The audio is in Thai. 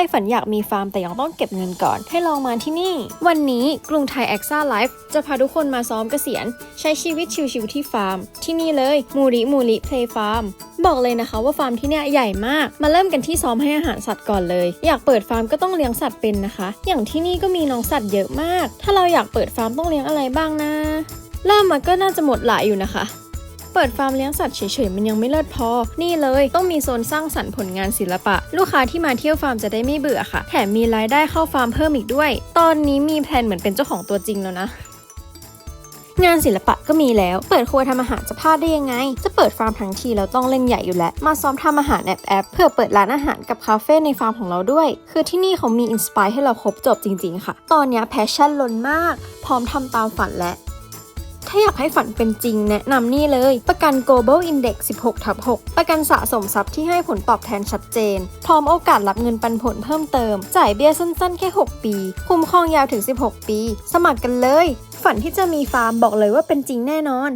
รฝันอยากมีฟาร์มแต่ยังต้องเก็บเงินก่อน ให้ลองมาที่นี่ วันนี้กรุงไทยแอคซ่าไลฟ์จะพาทุกคนมาซ้อมเกษียณ ใช้ชีวิตชิวๆที่ฟาร์ม ที่นี่เลยมูริมูริเพลย์ฟาร์มบอกเลยนะคะว่าฟาร์มที่เนี่ยใหญ่มาก มาเริ่มกันที่ซ้อมให้อาหารสัตว์ก่อนเลย อยากเปิดฟาร์มก็ต้องเลี้ยงสัตว์เป็นนะคะ อย่างที่นี่ก็มีน้องสัตว์เยอะมาก ถ้าเราอยากเปิดฟาร์มต้องเลี้ยงอะไรบ้างนะเริ่มมาก็น่าจะหมดหลายอยู่นะคะ เปิดฟาร์มเลี้ยงสัตว์เฉยๆมันยังไม่เลิศพอ นี่เลยต้องมีโซนสร้างสรรค์ผลงานศิลปะ ลูกค้าที่มาเที่ยวฟาร์มจะได้ไม่เบื่อค่ะ แถมมีรายได้เข้าฟาร์มเพิ่มอีกด้วย ตอนนี้มีแพลนเหมือนเป็นเจ้าของตัวจริงแล้วนะงานศิลปะก็มีแล้ว เปิดครัวทำอาหารจะพลาดได้ยังไง จะเปิดฟาร์มทั้งทีเราต้องเล่นใหญ่อยู่แล้ว มาซ้อมทำอาหารแอบแอบเพื่อเปิดร้านอาหารกับคาเฟ่ในฟาร์มของเราด้วย คือที่นี่เขามีอินสปายให้เราครบจบจริง ๆ ค่ะ ตอนนี้แพชชั่นล้นมาก พร้อมทำตามฝันแล้ว ถ้าอยากให้ฝันเป็นจริงแนะนำนี่เลย ประกัน global index 16ทับ6ประกันสะสมทรัพย์ที่ให้ผลตอบแทนชัดเจน พร้อมโอกาสรับเงินปันผลเพิ่มเติม จ่ายเบี้ยสั้นๆ แค่ 6 ปี คุ้มครองยาวถึง 16 ปี สมัครกันเลย ฝันที่จะมีฟาร์มบอกเลยว่าเป็นจริงแน่นอน